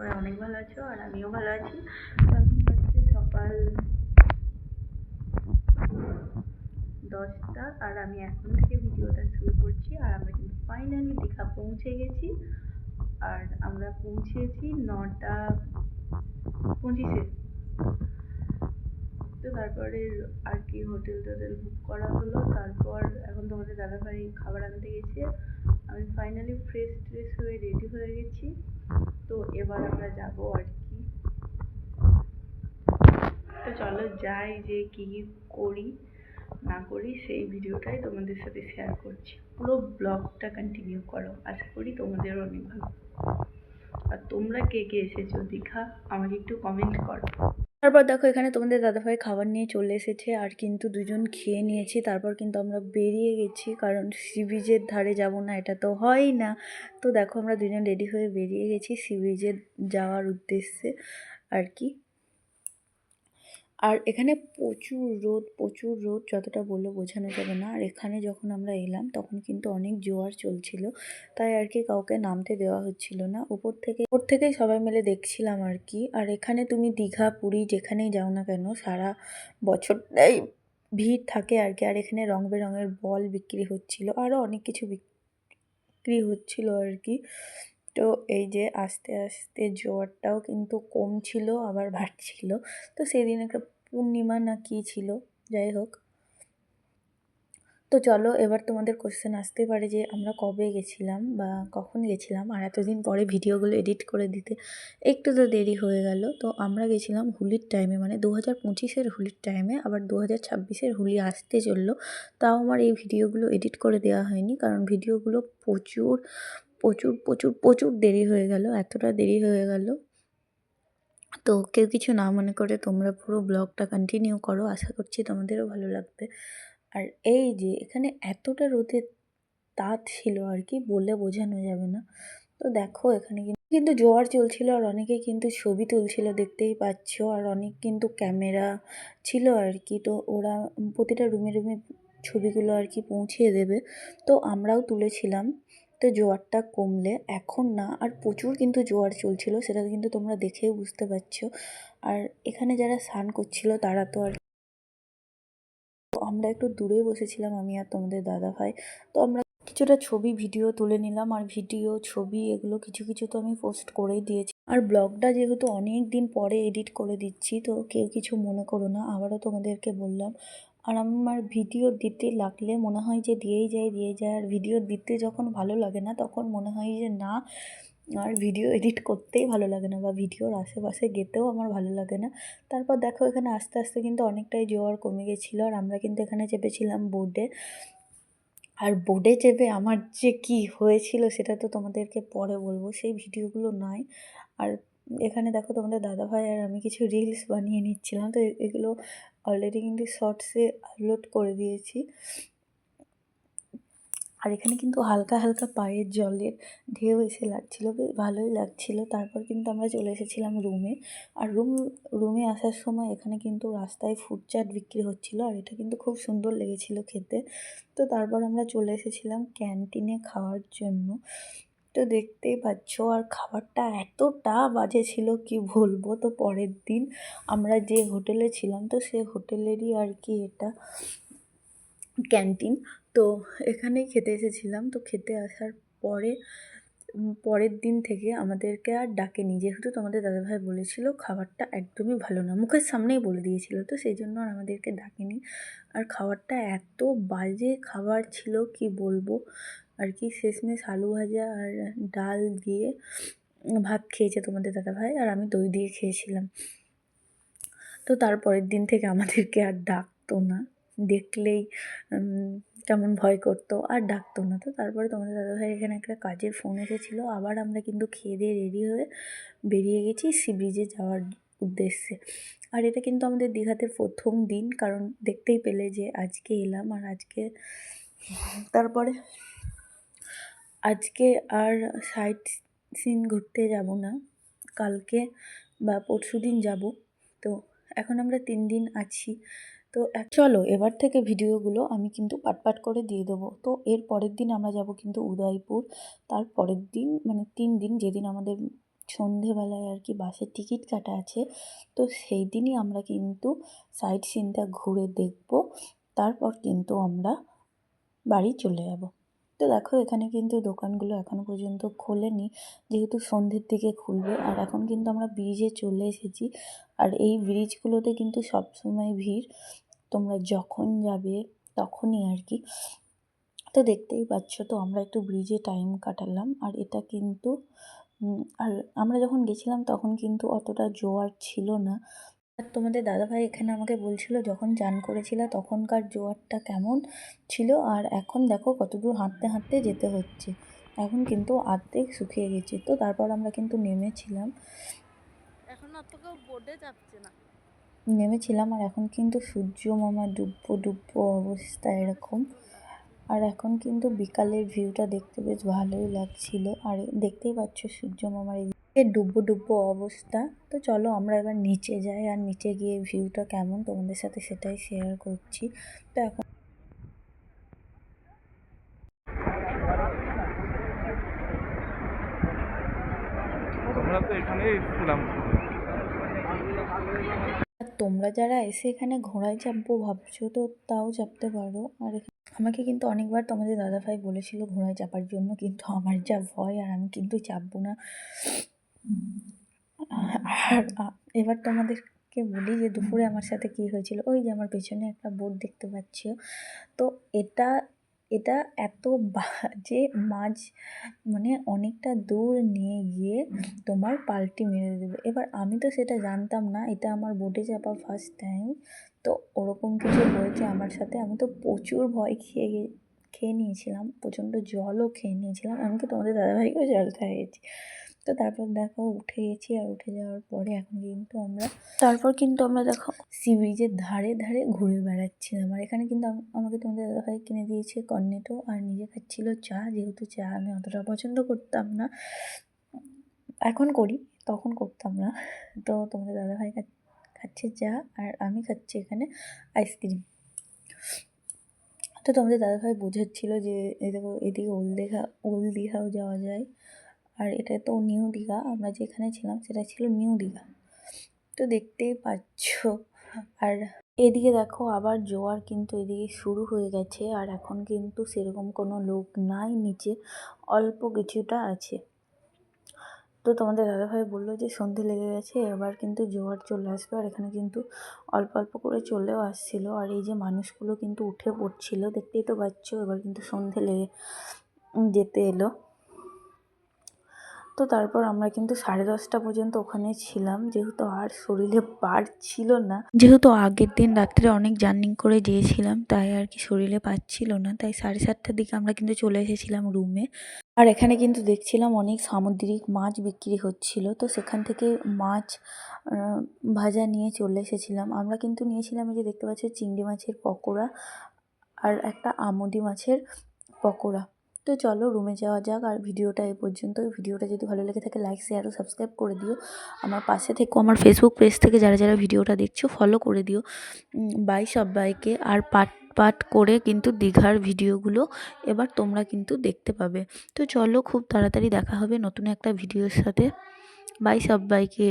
সবাই অনেক ভালো আছো আর আমিও ভালো আছি। সকাল দশটা আর আমি এখন থেকে ভিডিওটা শুরু করছি আর আমরা কিন্তু ফাইনালি দীঘা পৌঁছে গেছি। আর আমরা পৌঁছেছি নটা পঁচিশে। তো তারপরে আর কি হোটেল টোটেল বুক করা হলো। তারপর এখন তোমাদের দাদাভাই খাবার আনতে গেছে। আমি ফাইনালি ফ্রেশ ট্রেশ হয়ে রেডি হয়ে গেছি। তো এবার আমরা যাব আর কি। তো চলো যাই যে কি করি, না করি, সেই ভিডিওটাই তোমাদের সাথে শেয়ার করছি। পুরো ব্লগটা কন্টিনিউ করো, আশা করি তোমাদের অনেক ভালো। আর তোমরা কে কে এসেছ, দীঘা, আমাকে একটু কমেন্ট করো। তারপর দেখো এখানে তোমাদের দাদাভাই খাবার নিয়ে চলে এসেছে, আর কিন্তু দুজন খেয়ে নিয়েছি। তারপর কিন্তু আমরা বেরিয়ে গেছি, কারণ সি বিচের ধারে যাব না, এটা তো হয় না। তো দেখো আমরা দুজন রেডি হয়ে বেরিয়ে গেছি সি বিচে যাওয়ার উদ্দেশ্যে, আর কি। আর এখানে প্রচুর রোদ প্রচুর রোদ, যতটা বললে বোঝানো যাবে না। আর এখানে যখন আমরা এলাম, তখন কিন্তু অনেক জোয়ার চলছিল। তাই আর কি কাউকে নামতে দেওয়া হচ্ছিল না। উপর থেকে, উপর থেকেই সবাই মিলে দেখছিলাম আর কি। আর এখানে তুমি দীঘা, পুরী যেখানেই যাও না কেন, সারা বছরটাই ভিড় থাকে আর কি। আর এখানে রং বেরঙের বল বিক্রি হচ্ছিল আরও অনেক কিছু বিক্রি হচ্ছিল আর কি। তো এই যে আস্তে আস্তে জোয়ারটাও কিন্তু কম ছিল, আবার বাড়ছিল। তো সেদিন একটা পূর্ণিমা না কী ছিল, যাই হোক। তো চলো এবার তোমাদের কোশ্চেন আসতে পারে যে আমরা কবে গেছিলাম বা কখন গেছিলাম, আর এতদিন পরে ভিডিওগুলো এডিট করে দিতে একটু তো দেরি হয়ে গেল। তো আমরা গেছিলাম হোলির টাইমে মানে দু হাজার পঁচিশের হোলির টাইমে আবার দু হাজার ছাব্বিশের হোলি আসতে চলল। তাও আমার এই ভিডিওগুলো এডিট করে দেওয়া হয়নি, কারণ ভিডিওগুলো প্রচুর প্রচুর প্রচুর প্রচুর দেরি হয়ে গেল, এতটা দেরি হয়ে গেল। তো কেউ কিছু না মনে করে তোমরা পুরো ব্লগটা কন্টিনিউ করো, আশা করছি তোমাদেরও ভালো লাগবে। আর এই যে এখানে এতটা রোদের তাঁত ছিল আর কি বলে বোঝানো যাবে না। তো দেখো এখানে কিন্তু কিন্তু জোয়ার চলছিল আর অনেকে কিন্তু ছবি তুলছিল, দেখতেই পাচ্ছ। আর অনেক কিন্তু ক্যামেরা ছিল আর কি, তো ওরা প্রতিটা রুমে রুমে ছবিগুলো আর কি পৌঁছিয়ে দেবে। তো আমরাও তুলেছিলাম। তো জোয়ারটা কমলে এখন না, আর প্রচুর কিন্তু জোয়ার চলছিল, সেটা কিন্তু তোমরা দেখেও বুঝতে পারছ। আর এখানে যারা স্নান করছিল, তারা তো আর আমরা একটু দূরে বসেছিলাম, আমি আর তোমাদের দাদা ভাই তো আমরা কিছুটা ছবি, ভিডিও তুলে নিলাম, আর ভিডিও, ছবি এগুলো কিছু কিছু তো আমি পোস্ট করেই দিয়েছি। আর ব্লগটা যেহেতু অনেক দিন পরে এডিট করে দিচ্ছি, তো কেউ কিছু মনে করো না, আবারও তোমাদেরকে বললাম। আর আমার ভিডিও দিতে লাগলে মনে হয় যে দিয়েই যায় দিয়ে যায়। আর ভিডিও দিতে যখন ভালো লাগে না, তখন মনে হয় যে না, আর ভিডিও এডিট করতেই ভালো লাগে না বা ভিডিওর আশেপাশে গেতেও আমার ভালো লাগে না। তারপর দেখো এখানে আস্তে আস্তে কিন্তু অনেকটাই জোয়ার কমে গেছিল আর আমরা কিন্তু এখানে চেপেছিলাম বোর্ডে। আর বোর্ডে চেপে আমার যে কি হয়েছিল সেটা তো তোমাদেরকে পরে বলব, সেই ভিডিওগুলো নাই আর এখানে দেখো তোমাদের দাদাভাই আর আমি কিছু রিলস বানিয়ে নিচ্ছিলাম। তো এগুলো অলরেডি কিন্তু শর্টসে আপলোড করে দিয়েছি। আর এখানে কিন্তু হালকা হালকা পায়ের জলের ঢেউ এসে লাগছিল, বেশ ভালোই লাগছিল। তারপর কিন্তু আমরা চলে এসেছিলাম রুমে আর রুম রুমে আসার সময় এখানে কিন্তু রাস্তায় ফুড চাট বিক্রি হচ্ছিল, আর এটা কিন্তু খুব সুন্দর লেগেছিল খেতে। তো তারপর আমরা চলে এসেছিলাম ক্যান্টিনে খাওয়ার জন্য। তো দেখতেই পাচ্ছ, আর খাবারটা এতটা বাজে ছিল কি বলব? তো পরের দিন আমরা যে হোটেলে ছিলাম, তো সে হোটেলেরই আর কি এটা ক্যান্টিন। তো এখানেই খেতে এসেছিলাম। তো খেতে আসার পরে পরের দিন থেকে আমাদেরকে আর ডাকেনি। যেহেতু তোমাদের দাদাভাই বলেছিল, খাবারটা একদমই ভালো না। মুখের সামনেই বলে দিয়েছিল। তো সেই জন্য আর আমাদেরকে ডাকেনি। আর খাবারটা এত বাজে খাবার ছিল কি বলব? আর কি শেষমেশ আলু ভাজা আর ডাল দিয়ে ভাত খেয়েছে তোমাদের দাদাভাই আর আমি দই দিয়ে খেয়েছিলাম। তো তারপরের দিন থেকে আমাদেরকে আর ডাকতো না। দেখলেই কেমন ভয় করতো, আর ডাকতো না। তো তারপরে তোমাদের দাদাভাই এখানে একটা কাজের ফোন এসেছিল। আবার আমরা কিন্তু খেয়ে দিয়ে রেডি হয়ে বেরিয়ে গেছি সি ব্রিজে যাওয়ার উদ্দেশ্যে। আর এটা কিন্তু আমাদের দীঘাতে প্রথম দিন, কারণ দেখতেই পেলে যে আজকে এলাম আর আজকে তারপরে আজকে আর সাইট সিন ঘুরতে যাব না। কালকে বা পরশু দিন যাব। তো এখন আমরা তিন দিন আছি। তো চলো, এবার থেকে ভিডিওগুলো আমি কিন্তু পাট পাট করে দিয়ে দেবো। তো এর পরের দিন আমরা যাব কিন্তু উদয়পুর। তার পরের দিন মানে তিন দিন যেদিন আমাদের সন্ধেবেলায় আর কি বাসের টিকিট কাটা আছে, তো সেই দিনই আমরা কিন্তু সাইট সিনটা ঘুরে দেখব। তারপর কিন্তু আমরা বাড়ি চলে যাব। তো দেখো, এখানে কিন্তু দোকানগুলো এখনও পর্যন্ত খোলেনি। যেহেতু সন্ধ্যের দিকে খুলবে, আর এখন কিন্তু আমরা ব্রিজে চলে এসেছি। আর এই ব্রিজগুলোতে কিন্তু সবসময় ভিড়। তোমরা যখন যাবে তখনই আর কি। তো দেখতেই পাচ্ছ, তো আমরা একটু ব্রিজে টাইম কাটালাম। আর এটা কিন্তু আর আমরা যখন গেছিলাম তখন কিন্তু অতটা জোয়ার ছিল না। আর তোমাদের দাদাভাই এখানে আমাকে বলছিল যখন চান করেছিল তখনকার জোয়ারটা কেমন ছিল আর এখন দেখো কতদূর হাঁটতে হাঁটতে যেতে হচ্ছে। এখন কিন্তু আর্ধেক শুকিয়ে গেছে। তো তারপর আমরা কিন্তু নেমেছিলাম। এখন অত বোর্ডে চাপছে না। নেমেছিলাম আর এখন কিন্তু সূর্য মামা ডুববো ডুববো অবস্থা এরকম। আর এখন কিন্তু বিকালের ভিউটা দেখতে বেশ ভালোই লাগছিল। আর দেখতেই পাচ্ছ সূর্য মামার এই ডুববো ডুববো অবস্থা। তো চলো আমরা এবার নিচে যাই আর নিচে গিয়ে ভিউটা কেমন তোমাদের সাথে সেটাই শেয়ার করছি। তো এখন আমরা তো এখানেই এসেছিলাম তোমরা যারা এসে এখানে ঘোড়ায় চাপবো ভাবছ তো তাও চাপতে পারো। আর আমাকে কিন্তু অনেকবার তোমাদের দাদাভাই বলেছিল ঘোড়ায় চাপার জন্য কিন্তু আমার যা ভয় আর আমি কিন্তু চাপবো না। আর এবার তোমাদেরকে বলি যে দুপুরে আমার সাথে কি হয়েছিল? ওই যে আমার পেছনে একটা বোট দেখতে পাচ্ছ। তো এটা এটা এত বাজে মাছ মানে অনেকটা দূর নিয়ে গিয়ে তোমার পাল্টি মেরে দেবে। এবার আমি তো সেটা জানতাম না, এটা আমার বোটে চাপা ফার্স্ট টাইম তো ওরকম কিছু হয়েছে আমার সাথে। আমি তো প্রচুর ভয় খেয়ে খেয়ে নিয়েছিলাম, প্রচণ্ড জলও খেয়ে নিয়েছিলাম। এমনকি তোমাদের দাদাভাইকেও জল খাইয়েছি। তো তারপর দেখো উঠে গেছি আর উঠে যাওয়ার পরে এখন কিন্তু আমরা তারপর কিন্তু আমরা দেখো সি ব্রিজের ধারে ধারে ঘুরে বেড়াচ্ছিলাম। আর এখানে কিন্তু আম- আমাকে তোমাদের দাদাভাই কিনে দিয়েছে কর্নেটো আর নিজে খাচ্ছিল চা। যেহেতু চা আমি অতটা পছন্দ করতাম না। এখন করি তখন করতাম না। তো তোমাদের দাদাভাই খাচ্ছে চা আর আমি খাচ্ছি এখানে আইসক্রিম তো তোমাদের দাদাভাই বোঝাচ্ছিল যে এই এদিকে ওল দীঘা ওল দীঘাও যাওয়া যায়। আর এটা তো নিউ দীঘা, আমরা যেখানে ছিলাম সেটা ছিল নিউ দীঘা। তো দেখতেই পাচ্ছ, আর এদিকে দেখো আবার জোয়ার কিন্তু এদিকে শুরু হয়ে গেছে, আর এখন কিন্তু সেরকম কোনো লোক নাই, নিচে অল্প কিছুটা আছে। তো তোমাদের দাদাভাই বলল যে সন্ধে লেগে গেছে, এবার কিন্তু জোয়ার চলে আসবে, আর এখানে কিন্তু অল্প অল্প করে চলেও আসছিল, আর এই যে মানুষগুলো কিন্তু উঠে পড়ছিল, দেখতেই তো পাচ্ছ, এবার কিন্তু সন্ধে লেগে যেতে এলো। তো তারপর আমরা কিন্তু সাড়ে দশটা পর্যন্ত ওখানে ছিলাম। যেহেতু আর শরীরে পার ছিল না। যেহেতু আগের দিন রাত্রে অনেক জার্নি করে গিয়েছিলাম, তাই আর কি শরীরে পাচ্ছিল না। তাই সাড়ে সাতটার দিকে আমরা কিন্তু চলে এসেছিলাম রুমে আর এখানে কিন্তু দেখছিলাম অনেক সামুদ্রিক মাছ বিক্রি হচ্ছিল। তো সেখান থেকে মাছ ভাজা নিয়ে চলে এসেছিলাম। আমরা কিন্তু নিয়েছিলাম এই যে দেখতে পাচ্ছি, চিংড়ি মাছের পকোড়া আর একটা আমুদি মাছের পকোড়া। তো চলো রুমে যাওয়া যাক, আর ভিডিওটা এ পর্যন্ত ভিডিওটা যদি ভালো লেগে থাকে লাইক শেয়ার ও সাবস্ক্রাইব করে দিও। আমার পাশে থেকো, আমার ফেসবুক পেজ থেকে যারা যারা ভিডিওটা দেখছ ফলো করে দিও। বাই সবাইকে। আর পাট পাট করে কিন্তু দীঘার ভিডিওগুলো এবার তোমরা কিন্তু দেখতে পাবে। তো চলো, খুব তাড়াতাড়ি দেখা হবে নতুন একটা ভিডিওর সাথে। বাই সবাইকে।